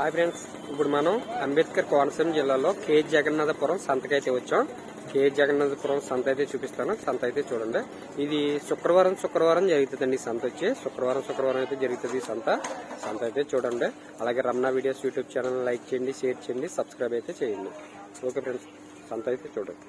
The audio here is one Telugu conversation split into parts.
హాయ్ ఫ్రెండ్స్ ఇప్పుడు మనం అంబేద్కర్ కోనసీమ జిల్లాలో కే జగన్నాథపురం సంతకైతే వచ్చాం. కే జగన్నాథపురం సంత అయితే చూపిస్తాను. సంత అయితే చూడండి. ఇది శుక్రవారం శుక్రవారం జరుగుతుందండి ఈ సంత వచ్చి. శుక్రవారం శుక్రవారం అయితే జరుగుతుంది ఈ సంత. సంత అయితే చూడండి. అలాగే Ramana videos YouTube channel like చేయండి షేర్ చేయండి సబ్స్క్రైబ్ అయితే చేయండి. ఓకే ఫ్రెండ్స్ సంత అయితే చూడండి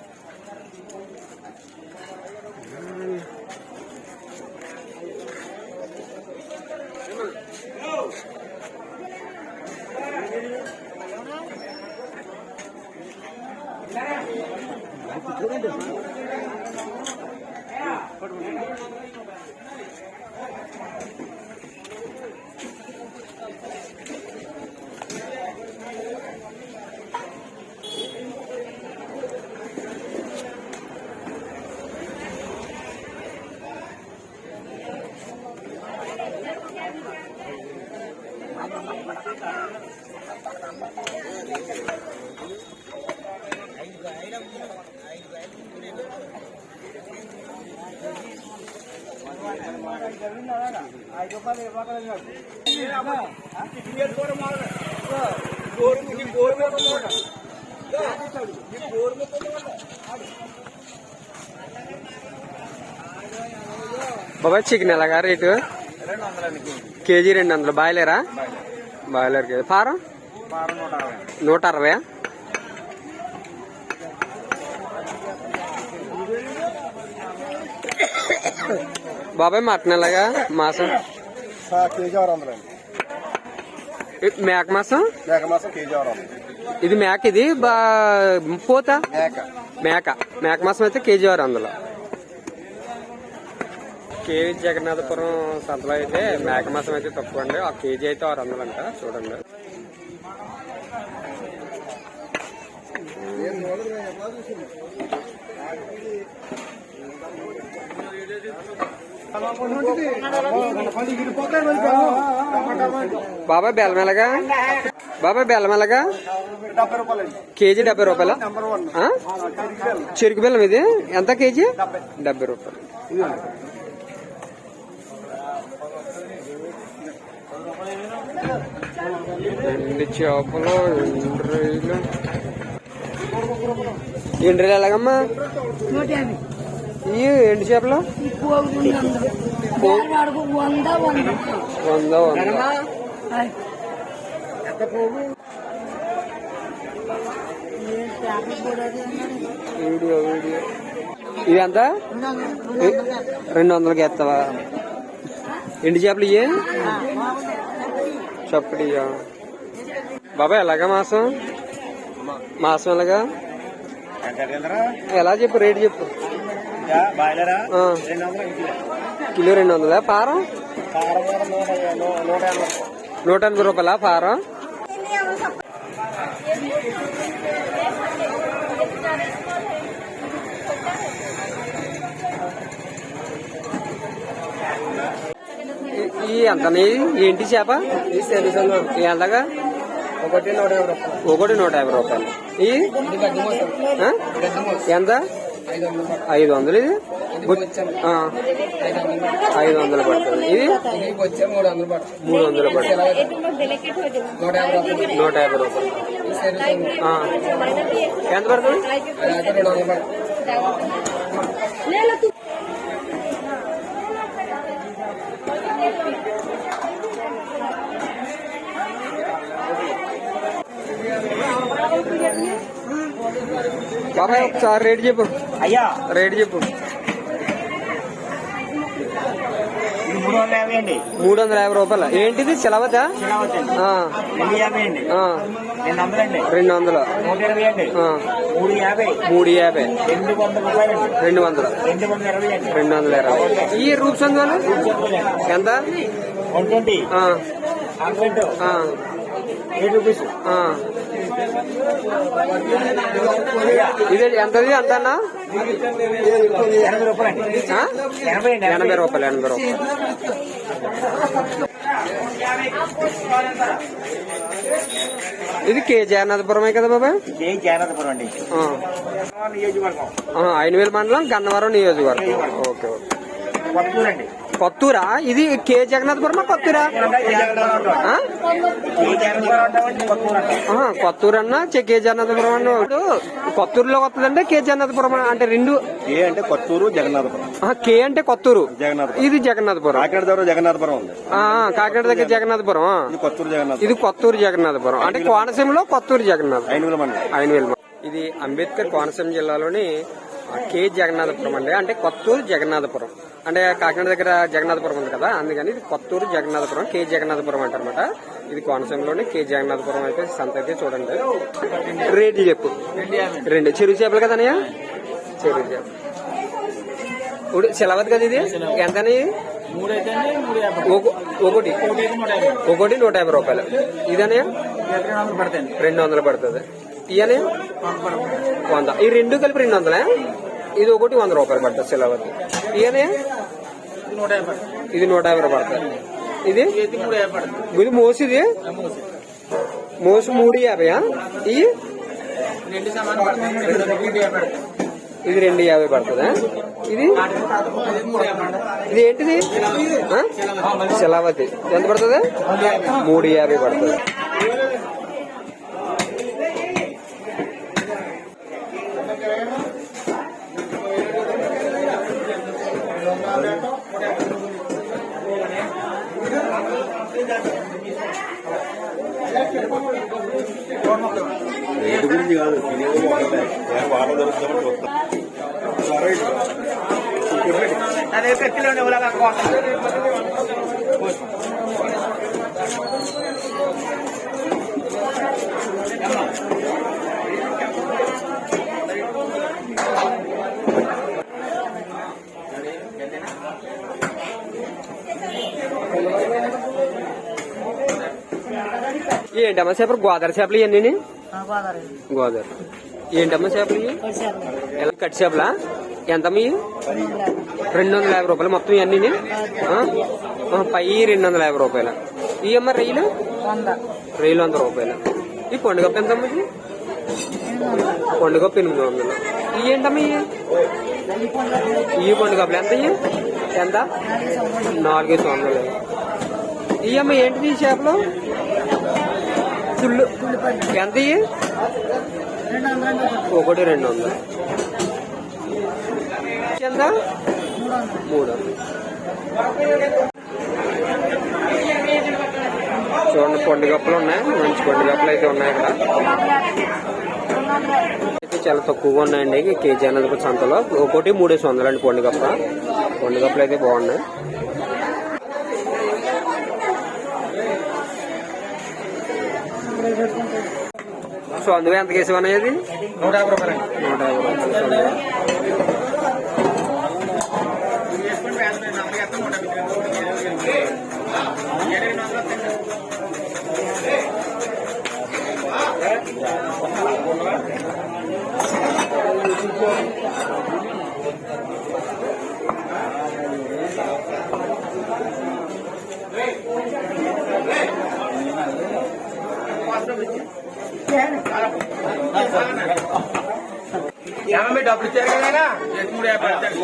బాబా చికెన్ ఎలాగా రేటు? రెండు వందలకి కేజీ రెండు వందలు. బాయిలరా? Boiler KG. ఫారం నూట అరవై బాబాయ్ మటన్ ఎలాగా? మాసం? కేజీ ఆరు వందలండి ఇ- మేక మాసం? మేక మాసం కేజీ ఆరు వందలు ఇది మేక ఇది? బా పోత? మేక. మేక. మేక మాసం అయితే కేజీ ఆరు వందలు. కేజీ జగన్నాథపురం సంతలో అయితే మేక మాసం అయితే తక్కువ అండి. ఆ కేజీ అయితే ఆరు వందలు అంట. చూడండి. బాబాయ్ బెల్లం ఎలాగా? బాబాయ్ బెల్లం ఎలాగా? కేజీ డెబ్బై రూపాయల? చెరుకు బెల్లం ఇది? ఎంత కేజీ? డెబ్బై రూపాయలు. ఎండు చేపలు ఎండు రొయ్యలు. ఎండు రొయ్యలు ఎలాగమ్మా? ఈ ఎండు చేపలు? వంద వంద. Video video. ఇది ఎంత? రెండు వందలకి ఎత్తావా? ఎండు చేపలు ఇయ్యే? చప్పటి బాబాయ్ ఎలాగా మాసం? మాసం ఎలాగా? ఎలా చెప్పు రేటు చెప్పు. కిలో రెండు వందలా పారం. నూట ఎనభై రూపాయలా? పారం ఈ- ఈ ఎంత ఏంటి చేప? ఈ ఎంతగా? ఒకటి నూట యాభై రూపాయలు. ఒకటి నూట యాభై రూపాయలు. ఈ? ఇది ఎంత? ఐదు వందలు పడుతుంది. ఐదు వందలు ఇది? ఇది ఐదు వందలు పడుతుంది. ఇది? ఇది వచ్చే మూడు వందలు పడుతుంది. నూట యాభై రూపాయలు. ఎంత పడుతుంది అది అయితే రెండు వందలు పడుతుంది బాబాయ్ ఒకసారి రేటు చెప్పు. అయ్యా. రేటు చెప్పు. మూడు వందల యాభై రూపాయలు. ఏంటిది? ఆ, రెండు వందలు మూడు యాభై. రెండు వందల రెండు వందలు. ఇరవై ఈ రూప్ సంఘాలు? ఎంత? One twenty. ఇది ఎంతది ఎంత అన్నా ఎనభై రూపాయలండి ఆ? ఎనభై రూపాయలు ఎనభై రూపాయలు. ఇది కేజీ అన్నదపురమే కదా బాబా? ఏ జాగ్రత్తపురం అండి. నియోజకవర్గం. ఐనవేలు మండలం గన్నవరం నియోజకవర్గం. Okay okay. కొత్తూరు? ఇది కే. జగన్నాథపురమా కొత్తూరా? కొత్తూరు అన్న కే. జగన్నాథపురం అన్న కొత్తూరులో వస్తుందంటే కే. జగన్నాథపురం అంటే రెండు? ఏ అంటే కొత్తూరు జగన్నాథపురం. కే అంటే కొత్తూరు. జగన్నాథపురం. ఇది జగన్నాథపురం. కాకినాడ దగ్గర జగన్నాథపురం ఉంది. కాకినాడ దగ్గర జగన్నాథపురం. కొత్తూరు జగన్నాథ్ ఇది కొత్తూరు జగన్నాథపురం. అంటే కోనసీమలో కొత్తూరు జగన్నాథ్ ఐనవేలు ఇది అంబేద్కర్ కోనసీమ జిల్లాలోని కే జగన్నాథపురం అండి. అంటే కొత్తూరు జగన్నాథపురం. అంటే కాకినాడ దగ్గర జగన్నాథపురం ఉంది కదా అందుకని ఇది కొత్తూరు జగన్నాథపురం కే జగన్నాథపురం అంటారనమాట ఇది కోనసీమలోని కే జగన్నాథపురం అయితే సంత అయితే చూడండి. రేట్లు చెప్పు. రెండు. చెరువు చేపలు కదనయ్య చెరువు చేప. ఇప్పుడు సెలవదు కదా ఇది? ఎంతని? ఒక- ఒకటి. ఒకటి నూట యాభై రూపాయలు. పడతాయండి రెండు వందలు పడుతుంది. ఇయనే వంద. ఈ రెండు కలిపి రెండు వందలే? ఇది ఒకటి వంద రూపాయలు పడుతుంది శిలావతి ఇయనే నూట యాభై ఇది నూట యాభై రూపాయలు పడుతుంది ఇది? ఇది మూడు యాభై ఇది మోసిది? మోసు మూడు యాభై పడతాయి ఇది రెండు యాభై పడుతుందా? ఇది? ఇది ఏంటిది? శిలావతి ఎంత పడుతుంది? మూడు యాభై పడుతుంది. గురించి కాదు వాటర్ దొరుకుతామని చూస్తాం అదే కత్తిలో ఏంటమ్మా చేపలు గోదావరి చేపలు ఇవన్నీ గోదావరి ఏంటమ్మా చేపలు ఇవి ఎలా? కట్టి చేపలా? ఎంతమ్మా రెండు వందల యాభై. రూపాయలు మొత్తం ఇవన్నీ పై రెండు వందల యాభై రూపాయలు. ఈ అమ్మ రొయ్యలు? రొయ్యలు వంద రూపాయలు. ఈ పండుగ ఎంతమ్మా ఇది? పండుగ ఎనిమిది వందలు. ఇవి ఏంటమ్మా ఇవి ఈ పండుగ ఎంత ఇవి ఎంత? నాలుగైదు వందలు. ఈ అమ్మ ఏంటిది ఈ చేపలు? ఫుల్ ఎంత ఒకటి రెండు వందలు. ఎంత? మూడు. చూడండి పండు కప్పులు ఉన్నాయి. మంచి పండు కప్పులు అయితే ఉన్నాయి ఇక్కడ. అయితే చాలా తక్కువగా ఉన్నాయండి కేజీ అన్నది సంతలో. ఒకటి మూడేసి వందలు అండి పండు కప్ప పండు కప్పులు అయితే బాగున్నాయి. సో అందుకే ఎంత కేసు అనేది నూట యాభై రూపాయలు. నూట యాభై రూపాయలు. సొందుగా. ఏమన్నా డబ్బులు ఇచ్చారు కదా మూడు యాభై పడతాయి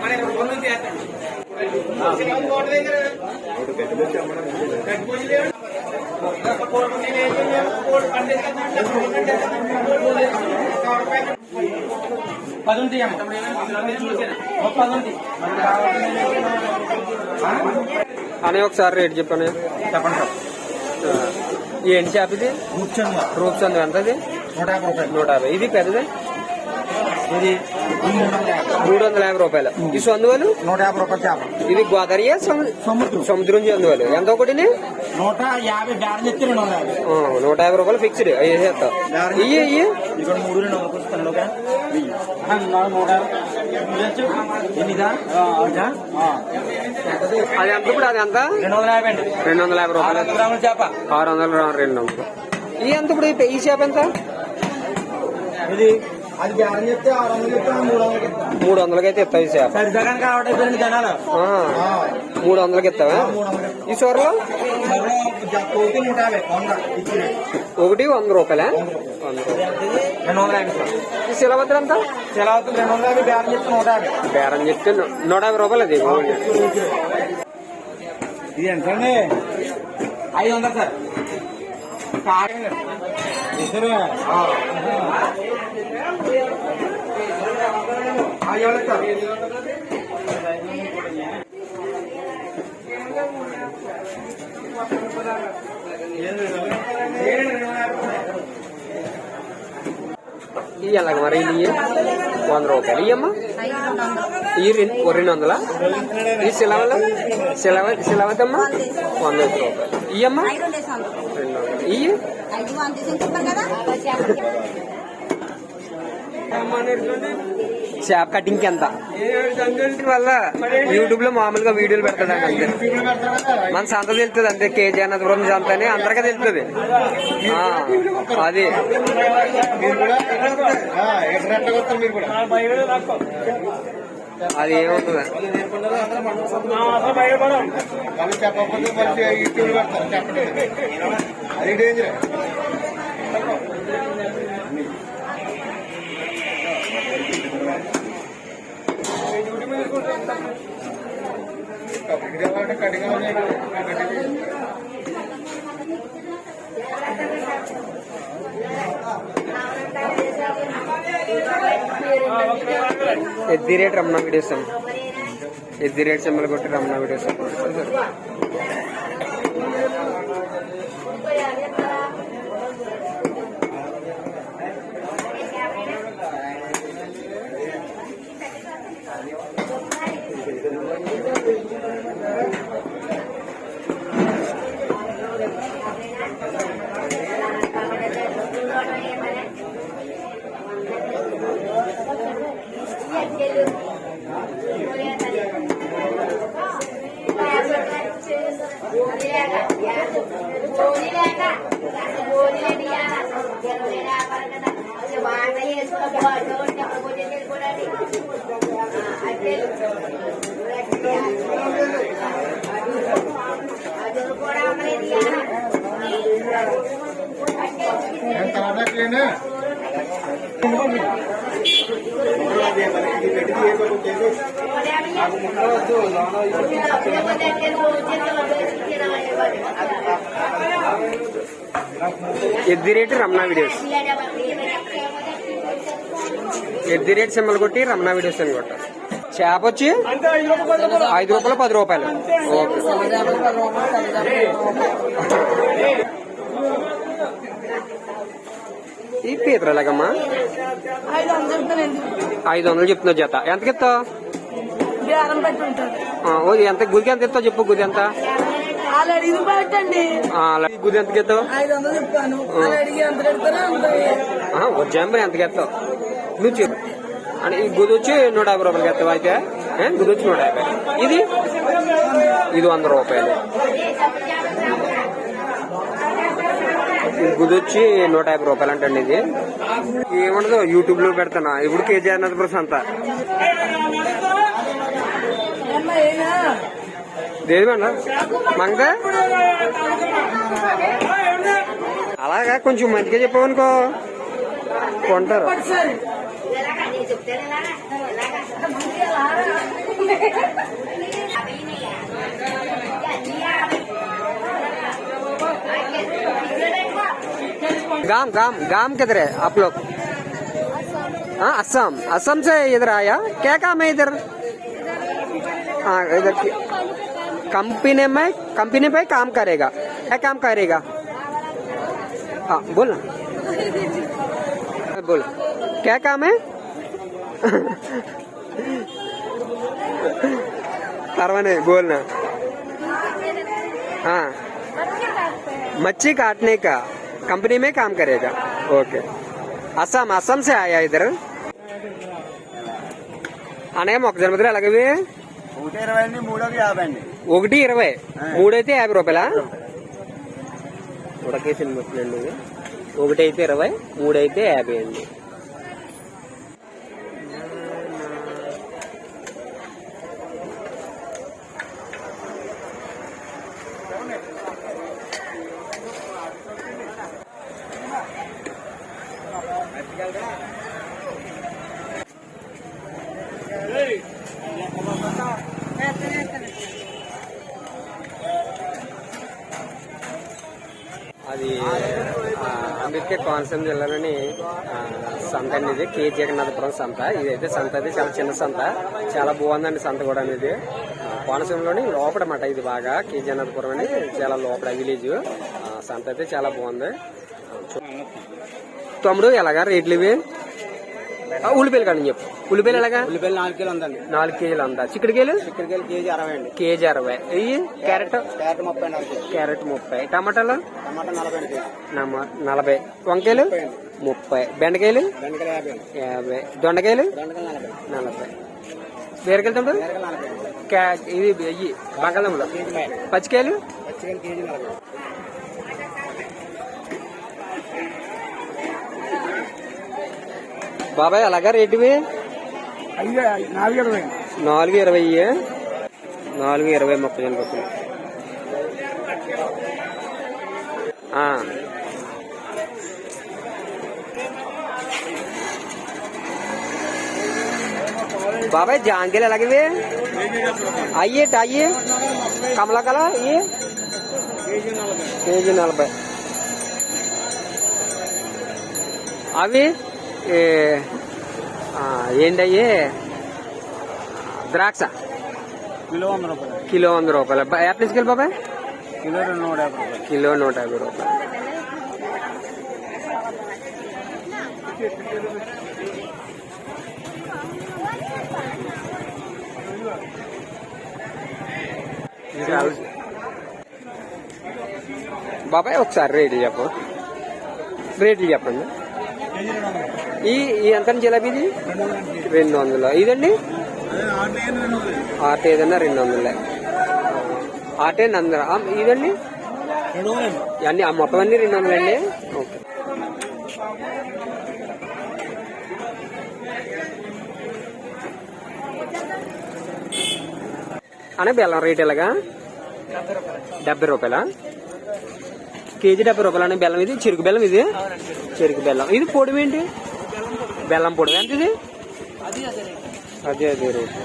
మన రెండు నుంచి వేస్తాడు పది ఉంటాయి అమ్మ పది ఉంటాయి అని ఒకసారి రేట్ చెప్పాను చెప్పండి సార్ ఏంటి చేప ఇది? కూర్చోండి రూప్స్ అంది ఎంత అది నూట యాభై రూపాయలు. నూట యాభై. ఇది పెద్దది? ఇది మూడు వందల యాభై రూపాయలు. ఈ సొందువలు? నూట యాభై రూపాయలు చేప. ఇది గోదావరియా సము- సముద్రం. సముద్రం చందువలు ఎంత ఒకటిని? నూట యాభై నూట యాభై. రూపాయలు ఫిక్స్డ్. వేసేస్తా ఇయ్యి ఇయ్యి. మూడు అది? ఎంత ఇప్పుడు? అది ఎంత? రెండు వందల యాభై అండి. రెండు వందల యాభై రూపాయలు. చేప. ఆరు వందల రెండు వందలు. ఈ ఎంత ఇప్పుడు? ఈ చేప ఎంత? ఇది అది బేరం చెప్తే ఆరు వందలు చెప్తే మూడు వందలకి ఇస్తాం. మూడు వందలకైతే ఇస్తావు ఈ చేప అయిపోయింది జనాలు. ఆ, మూడు వందలకి ఇస్తావా? ఈ సొరలో? మరో జ- కోటి నూట యాభై వంద ఇచ్చిన. ఒకటి వంద రూపాయలా? వంద రూపాయలు. రెండు వందల యాభై సార్ ఈ శిలభద్ర ఎంత? అవుతుంది రెండు వందల యాభై బేరం చెప్తే నూట యాభై. బేరం చెప్తే ను- నూట యాభై రూపాయలు అది ఇది ఎంత అండి? ఐదు వందలు సార్. కాకినాడ. ఎలాగ మరి ఇవి వంద రూపాయలు ఇయ్యమ్మా. ఈ రెండు రెండు వందల? ఈ సిలవల? సిలవ సిలవదమ్మా వంద రూపాయలు. ఇయ్యమ్మా? రెండు వందలు. ఇయ్యి. చేప కటింగ్ ఎంత? వల్ల యూట్యూబ్లో మామూలుగా వీడియోలు పెడతాడు అంతే. మన సంత తెలుస్తుంది అంతే కేజీ అన్నదపురం సంత అని అందరికీ తెలుస్తుంది. అది. మీరు కూడా? ఆ, ఎక్కడ ఎట్లా కొడతారు మీరు కూడా అది ఏమవుతుంది వాళ్ళు చెప్పకపోతే మంచి యూట్యూబ్ పెడతారు చెప్పండి అది danger కటిగా at the rate Ramana videos అండి ఎట్ ది రేట్ సింబల్ కొట్టి రమణ వీడియోస్ తర్వాత at the rate Ramana videos at the rate symbol కొట్టి రమణ వీడియోస్ అని కొట్ట. చేప వచ్చి ఐదు రూపాయలు పది రూపాయలు. ఓకే ఈ పీతలు ఎలాగమ్మా? ఐదు వందలు చెప్తానండి ఐదు వందలు చెప్తున్నా జత ఆ, ఓ ఎంత గుది ఎంత ఇస్తావు చెప్పు గుది ఎంత? గుది ఎంత అంత ఇస్తావు నువ్వు చెప్పు. అని ఈ గుది వచ్చి నూట యాభై రూపాయలకి ఇస్తావు అయితే? గుది వచ్చి నూట యాభై. ఇది? ఇది వంద రూపాయలు. గుది వచ్చి నూట యాభై రూపాయలు అంటండి ఇది. ఏముండదు యూట్యూబ్లో పెడతాను? ఇప్పుడు కేజీ అన్నది సంత దేది మేడం మంగ అలాగా కొంచెం మంచిగా చెప్పావనుకో కొంటారు సరే गाम गाम गाम किधर है आप लोग हाँ असम असम से इधर आया क्या काम है इधर हाँ इधर की- कंपनी में कंपनी पे काम करेगा क्या काम करेगा हाँ बोल ना बोल क्या काम है परवाने बोलना हाँ मच्छी काटने का कंपनी में काम करेगा ओके असम असम से आया इधर అనే మొక్క ముద్ర ఎలాగవి ఒకటి ఇరవై అండి మూడోకి యాభై అండి ఒకటి ఇరవై. మూడైతే యాభై రూపాయలా? ఉడకేసిన ముక్కలండి ఇవి ఒకటి అయితే ఇరవై మూడైతే యాభై అండి అది ఆ, అంబేద్కర్ కోనసీమ జిల్లాలోని సంత అండి ఇది. కే. జగన్నాథపురం సంత. ఇదైతే సంత అయితే చాలా చిన్న సంత. చాలా బాగుందండి సంత కూడా అనేది. కోనసీమలోని లోపల మాట ఇది బాగా. కే. జగన్నాథపురం అని చాలా లోపల విలేజ్. ఆ, సంత అయితే చాలా బాగుంది. చూ- తమ్ముడు ఎలాగా రేట్లు ఇవి? ఆ, ఉల్లిపాయలు కానీ చెప్పు. ఉల్లిపాయలు ఎలాగా? ఉల్లిపాయలు నాలుగు కిలో ఉందండి. నాలుగు కేజీలు అందా చిక్కడికాయలు చిక్కడికాయలు కేజీ అరవై అండి. కేజీ అరవై. ఇవి క్యారెట్? క్యారెట్ ముప్పై కేజీ. క్యారెట్ ముప్పై. టమాటాలు? టమాటా నలభై అండి కేజీ. నలభై. వంకాయలు? ముప్పై బెండకాయలు? బెండకాయలు యాభై దొండకాయలు? నలభై. బీరకాయలు తమ్ముడు? ఇది ఇవి బంగాళదుంపలు. కేజీ పచ్చికాయలు? కేజీ బాబాయ్ అలాగా రేటువి? నాలుగు ఇరవై నాలుగు ఇరవై నాలుగు ఇరవై మొక్కజొన్న పప్పులు ఆ. బాబాయ్ జాంకాయలు ఎలాగవి అయ్యి అయ్యి కమలకల ఇవి కేజీ నలభై కేజీ నలభై అవి ఏ, ఆ, ఏంటయ్యి ద్రాక్ష. కిలో వంద రూపాయలు. కిలో వంద రూపాయలు. ఎట్లా తీసుకెళ్ళి బాబాయ్. కిలో నూట యాభై రూపాయలు. కిలో నూట యాభై రూపాయలు. బాబాయ్ ఒకసారి రేట్లు చెప్పు. రేట్లు చెప్పండి. ఈ ఈ ఎంత జిలేబీ ఇది? రెండు వందలు ఇదండి రెండు వందలు ఆట ఏదన్నా రెండు వందలే ఆటే నందర ఇదండి? అన్ని ఆ మొత్తం అన్ని రెండు వందలండి ఓకే. అనే బెల్లం రేట్ ఎలాగా? డెబ్బై రూపాయలా? కేజీ డెబ్బై రూపాయలు అనే బెల్లం ఇది. చెరుకు బెల్లం ఇది. చెరుకు బెల్లం. ఇది పొడి ఏంటి? బెల్లం పొడి. ఎంత ఇది? అదే అదే రేట్.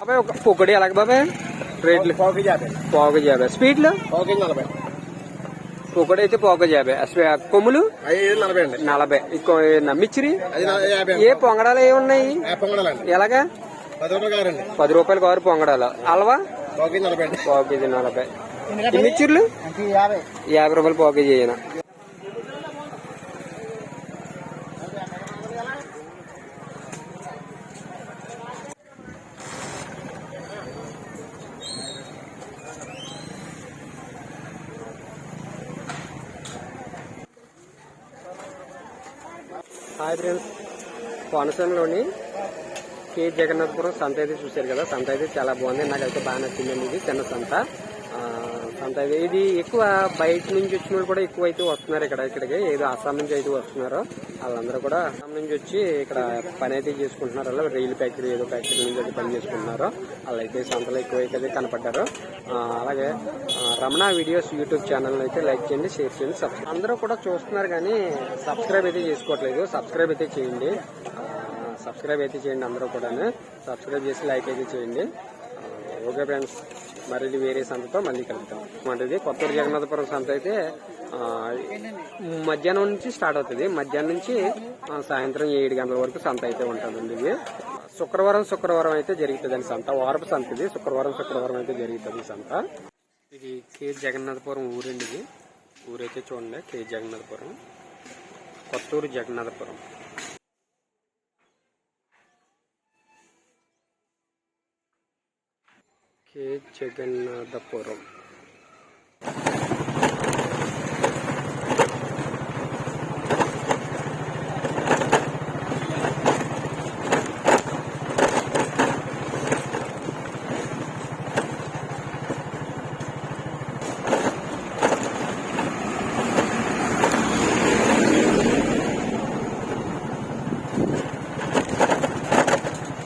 బాబాయ్ ఒక పొగడి ఎలాగ బాబాయ్? రేట్లు పావు కేజీ యాభై స్వీట్లు పావు కేజీ నలభై. పొగడి అయితే జాబే స్వీ- కొమ్ములు? నలభై అండి. నలభై. యాభై ఏ పొంగడాలు ఏ ఉన్నాయి? యాభై ఎలాగా? పది రూపాయలు కారు పొంగడాలు. అలవా? పావు కేజీ నలభై పావు మిర్చిర్లు యాభై. యాభై రూపాయలు పావు కేజీ అయినా హాయ్ ఫ్రెండ్స్ కోనసీమలోని కే. జగన్నాథపురం సంత అయితే చూశారు కదా? సంత అయితే చాలా బాగుంది. నాకైతే బాగా నచ్చిందండి ఇది చిన్న సంత. సంత ఇది ఎక్కువ బయట నుంచి వచ్చిన వాళ్ళు కూడా ఎక్కువ అయితే వస్తున్నారు ఇక్కడ ఇక్కడికి. ఏదో అస్సాం నుంచి అయితే వస్తున్నారు. వాళ్ళందరూ కూడా అస్సాం నుంచి వచ్చి ఇక్కడ పని అయితే చేసుకుంటున్నారు. అలా రైలు ఫ్యాక్టరీ ఏదో ఫ్యాక్టరీ నుంచి అయితే పని చేసుకుంటున్నారు. వాళ్ళు అయితే సంతలో ఎక్కువ అయితే కనపడ్డారు అలాగే రమణ వీడియోస్ యూట్యూబ్ ఛానల్ అయితే లైక్ చేయండి షేర్ చేయండి సబ్స్క్రైబ్ అందరూ కూడా చూస్తున్నారు కానీ సబ్స్క్రైబ్ అయితే చేసుకోవట్లేదు. సబ్స్క్రైబ్ అయితే చేయండి. సబ్స్క్రైబ్ అయితే చేయండి అందరూ కూడా సబ్స్క్రైబ్ చేసి లైక్ అయితే చేయండి. ఓకే ఫ్రెండ్స్ మరి వేరే సంతతో మళ్ళీ కలుద్దాం. అంటే కొత్తూరు జగన్నాథపురం సంత అయితే మధ్యాహ్నం నుంచి స్టార్ట్ అవుతుంది. మధ్యాహ్నం నుంచి సాయంత్రం ఏడు గంటల వరకు సంత అయితే ఉంటుందండి ఇది. శుక్రవారం శుక్రవారం అయితే జరుగుతుందండి సంత. వారపు సంత ఇది. శుక్రవారం శుక్రవారం అయితే జరుగుతుంది సంత. ఇది కే జగన్నాథపురం ఊరండి ఇది. ఊరైతే చూడండి కే జగన్నాథపురం. కొత్తూరు జగన్నాథపురం. கே. ஜெகநாதபுரம்